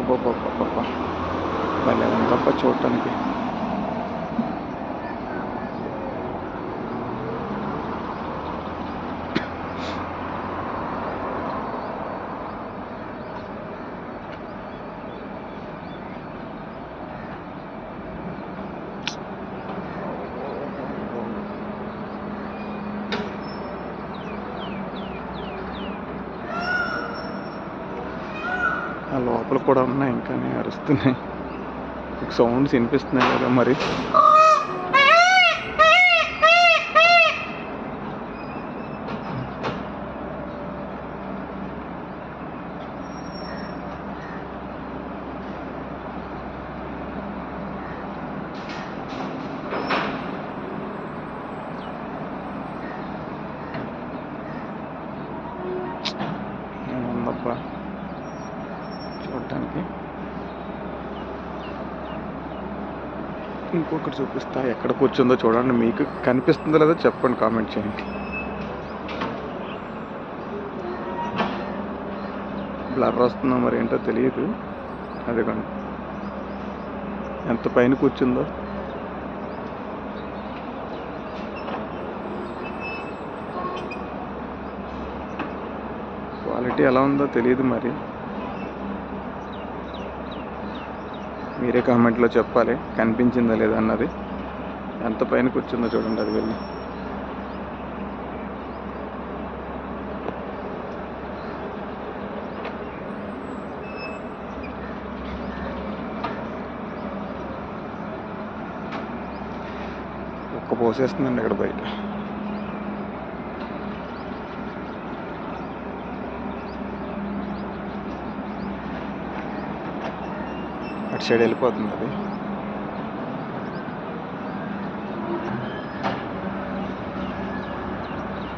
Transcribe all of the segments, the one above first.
అబ్బబ్బబ్బబ్బబ్బ. భలే ఉందప్ప చూడటానికి ఆ లోపల కూడా ఉన్నాయి ఇంకా అరుస్తున్నాయి. సౌండ్స్ వినిపిస్తున్నాయి కదా మరి. ఏముందబ్బా? చూడటానికి. ఇంకొకటి చూపిస్తా ఎక్కడ కూర్చుందో చూడండి మీకు కనిపిస్తుందో లేదో చెప్పండి కామెంట్ చేయండి. బ్లర్ వస్తుందో మరి ఏంటో తెలియదు. అదిగోండి. ఎంత పైన కూర్చుందో. క్వాలిటీ ఎలా ఉందో తెలియదు మరి. మీరే కామెంట్లో చెప్పాలి. కనిపించిందా లేదా అన్నది. ఎంత పైన కూర్చుందో చూడండి అది వెళ్ళి. ఒక్క పోసేస్తుందండి ఇక్కడ బయట. అటు సైడ్ వెళ్ళిపోతుంది అది.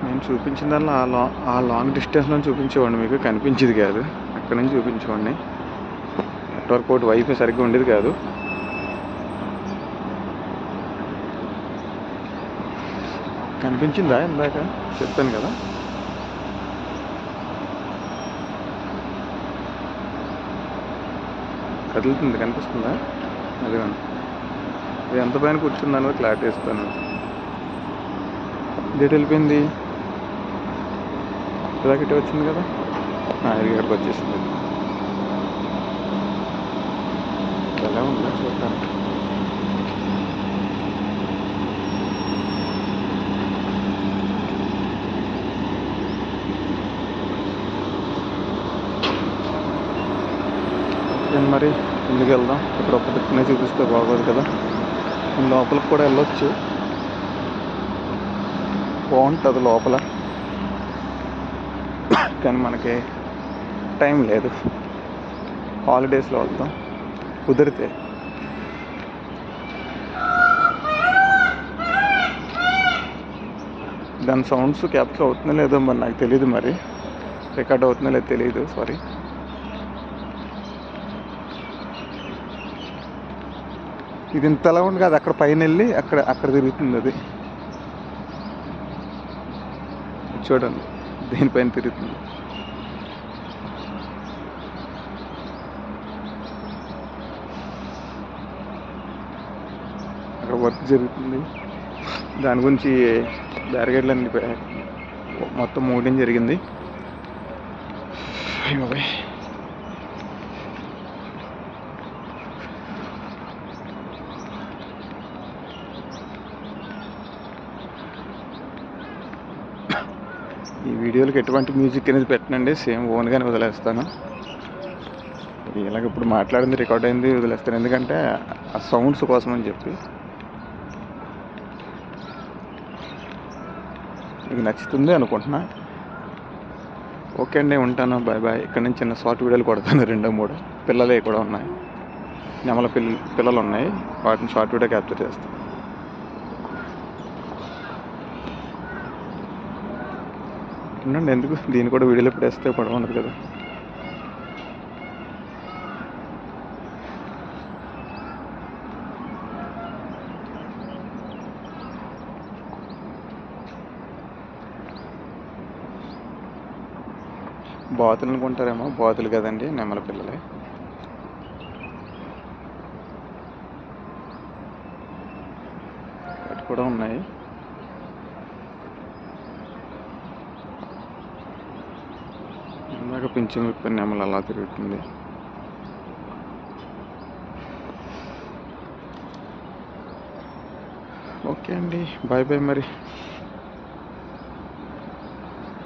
నేను చూపించిన దానిలో ఆ లా ఆ లాంగ్ డిస్టెన్స్లో చూపించేవాడిని మీకు కనిపించేది కాదు. అక్కడ నుంచి చూపించేవాడిని. నెట్వర్క్ ఒకటి వైఫై సరిగ్గా ఉండేది కాదు. కనిపించిందా ఇందాక? చెప్పాను కదా. కదులుతుంది కనిపిస్తుందా? అదిగోండి. ఇది ఎంత పైన కూర్చుందని క్లారిటీ ఇస్తాను. డేట్ వెళ్ళిపోయింది? ఇలా ఇటే వచ్చింది కదా? ఇది ఇక్కడికి వచ్చేసింది. ఎలా ఉందో చూడటానికి. నేను మరి? ఇందుకు వెళ్దాం? ఇక్కడ ఒక్క దిక్కునే చూపిస్తే బాగోదు కదా. లోపలికి కూడా వెళ్ళొచ్చు. బాగుంటుంది లోపల. కానీ మనకి టైం లేదు. హాలిడేస్లో వెళ్తాం కుదిరితే. దాని సౌండ్స్ క్యాప్చర్ అవుతుందో లేదో మరి నాకు తెలియదు మరి. రికార్డ్ అవుతుందో లేదో తెలియదు సారీ ఇది ఇంతలా ఉంది కాదు అక్కడ పైన వెళ్ళి అక్కడ అక్కడ తిరుగుతుంది అది. చూడండి దీనిపైన తిరుగుతుంది. అక్కడ వర్క్ జరుగుతుంది. దాని గురించి బ్యారిగేడ్లు అన్ని మొత్తం మూడింగ్ జరిగింది. అయ్యో ఈ వీడియోలకు ఎటువంటి మ్యూజిక్ అనేది పెట్టనండి సేమ్ ఓన్గానే వదిలేస్తాను. ఇలాగ ఇప్పుడు మాట్లాడింది రికార్డ్ అయింది వదిలేస్తాను. ఎందుకంటే ఆ సౌండ్స్ కోసం అని చెప్పి. మీకు నచ్చుతుంది అనుకుంటున్నా. ఓకే అండి ఉంటాను. బాయ్ బాయ్ ఇక్కడ నుంచి చిన్న షార్ట్ వీడియోలు కొడతాను రెండో మూడు. పిల్లలే కూడా ఉన్నాయి. నెమల పిల్ల పిల్లలు ఉన్నాయి. వాటిని షార్ట్ వీడియో క్యాప్చర్ చేస్తాను. ఉండండి ఎందుకు? దీన్ని కూడా వీడియోలో పెట్టేస్తే పడవ ఉండదు కదా. బాతులు అనుకుంటారేమో? బాతులు కదండి నెమల పిల్లలే కూడా ఉన్నాయి. ఇందాక పింఛన్ అమలు అలా తిరుగుతుంది. ఓకే అండి. బాయ్ బాయ్ మరి.